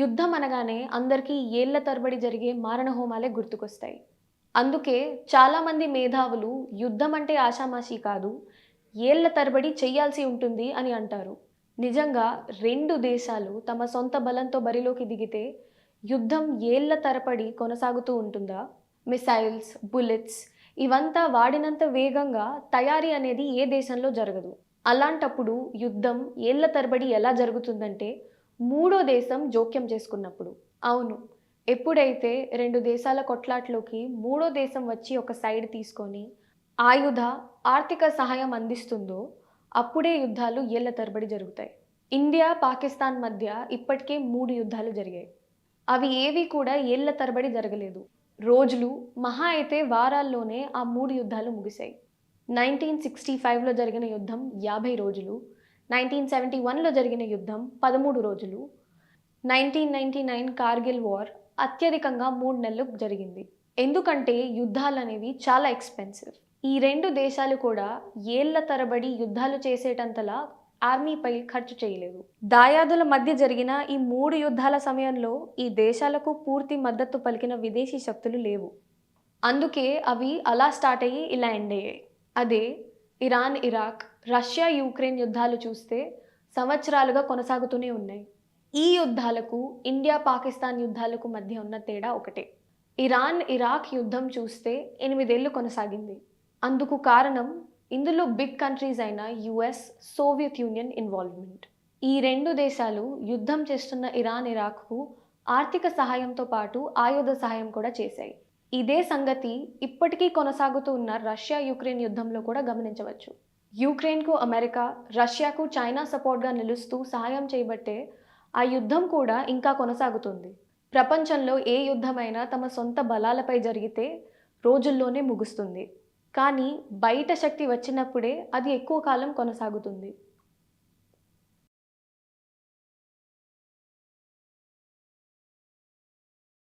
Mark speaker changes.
Speaker 1: యుద్ధం అనగానే అందరికీ ఏళ్ళ తరబడి జరిగే మారణ హోమాలే గుర్తుకొస్తాయి. అందుకే చాలామంది మేధావులు యుద్ధం అంటే ఆషామాషి కాదు ఏళ్ళ తరబడి చేయాల్సి ఉంటుంది అని అంటారు. నిజంగా రెండు దేశాలు తమ సొంత బలంతో బరిలోకి దిగితే యుద్ధం ఏళ్ళ తరబడి కొనసాగుతూ ఉంటుందా? మిసైల్స్ బుల్లెట్స్ ఇవంతా వాడినంత వేగంగా తయారీ అనేది ఏ దేశంలో జరగదు. అలాంటప్పుడు యుద్ధం ఏళ్ళ తరబడి ఎలా జరుగుతుందంటే మూడో దేశం జోక్యం చేసుకున్నప్పుడు. అవును ఎప్పుడైతే రెండు దేశాల కొట్లాట్లోకి మూడో దేశం వచ్చి ఒక సైడ్ తీసుకొని ఆయుధ ఆర్థిక సహాయం అందిస్తుందో అప్పుడే యుద్ధాలు ఏళ్ళ తరబడి జరుగుతాయి. ఇండియా పాకిస్తాన్ మధ్య ఇప్పటికే మూడు యుద్ధాలు జరిగాయి. అవి ఏవి కూడా ఏళ్ళ తరబడి జరగలేదు. రోజులు మహా అయితే వారాల్లోనే ఆ మూడు యుద్ధాలు ముగిశాయి. నైన్టీన్ సిక్స్టీ ఫైవ్లో జరిగిన యుద్ధం యాభై రోజులు నైన్టీన్ సెవెంటీ వన్లో జరిగిన యుద్ధం పదమూడు రోజులు. Nineteen ninety nine Kargil war అత్యధికంగా మూడు నెలలు జరిగింది. ఎందుకంటే యుద్ధాలు అనేవి చాలా ఎక్స్పెన్సివ్. ఈ రెండు దేశాలు కూడా ఏళ్ళ తరబడి యుద్ధాలు చేసేటంతలా ఆర్మీపై ఖర్చు చేయలేదు. దాయాదుల మధ్య జరిగిన ఈ మూడు యుద్ధాల సమయంలో ఈ దేశాలకు పూర్తి మద్దతు పలికిన విదేశీ శక్తులు లేవు. అందుకే అవి అలా స్టార్ట్ అయ్యి ఇలా ఎండ్ అయ్యాయి. అదే ఇరాన్ ఇరాక్ రష్యా యూక్రెయిన్ యుద్ధాలు చూస్తే సంవత్సరాలుగా కొనసాగుతూనే ఉన్నాయి. ఈ యుద్ధాలకు ఇండియా పాకిస్తాన్ యుద్ధాలకు మధ్య ఉన్న తేడా ఒకటే. ఇరాన్ ఇరాక్ యుద్ధం చూస్తే ఎనిమిదేళ్ళు కొనసాగింది. అందుకు కారణం ఇందులో బిగ్ కంట్రీస్ అయిన యుఎస్ సోవియత్ యూనియన్ ఇన్వాల్వ్మెంట్. ఈ రెండు దేశాలు యుద్ధం చేస్తున్న ఇరాన్ ఇరాక్కు ఆర్థిక సహాయంతో పాటు ఆయుధ సహాయం కూడా చేశాయి. ఇదే సంగతి ఇప్పటికీ కొనసాగుతూ ఉన్న రష్యా యుక్రెయిన్ యుద్ధంలో కూడా గమనించవచ్చు. యుక్రెయిన్కు అమెరికా రష్యాకు చైనా సపోర్ట్గా నిలుస్తూ సహాయం చేయబట్టే ఆ యుద్ధం కూడా ఇంకా కొనసాగుతుంది. ప్రపంచంలో ఏ యుద్ధమైనా తమ సొంత బలాలపై జరిగితే రోజుల్లోనే ముగుస్తుంది. కానీ బయట శక్తి వచ్చినప్పుడే అది ఎక్కువ కాలం కొనసాగుతుంది.